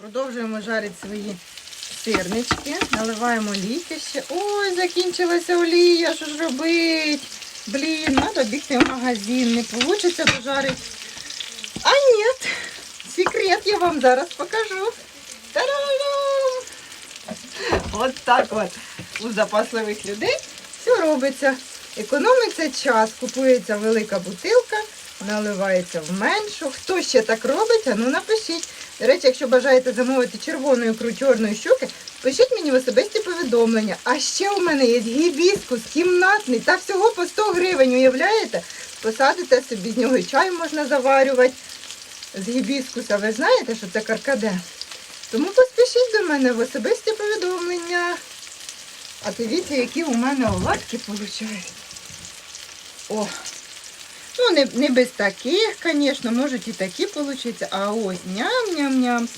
Продовжуємо жарити свої сирнички. Наливаємо олійки ще. Ой, закінчилася олія, що ж робить? Блін, треба бігти в магазин, не вийде дожарити. А ні, секрет я вам зараз покажу. Та-дам! От так от. У запасливих людей все робиться. Економиться час, купується велика бутилка, наливається в меншу. Хто ще так робить, ну напишіть. До речі, якщо бажаєте замовити червону ікру чорної щуки, пишіть мені в особисті повідомлення. А ще у мене є гібіскус кімнатний та всього по 100 гривень, уявляєте? Посадите собі з нього і чай можна заварювати з гібіскуса. Ви знаєте, що це каркаде? Тому поспішіть до мене в особисті повідомлення. А дивіться, які у мене оладки виходять. О! Ну, не, не без таких, звісно, можуть і такі получиться. А ось ням-ням-ням,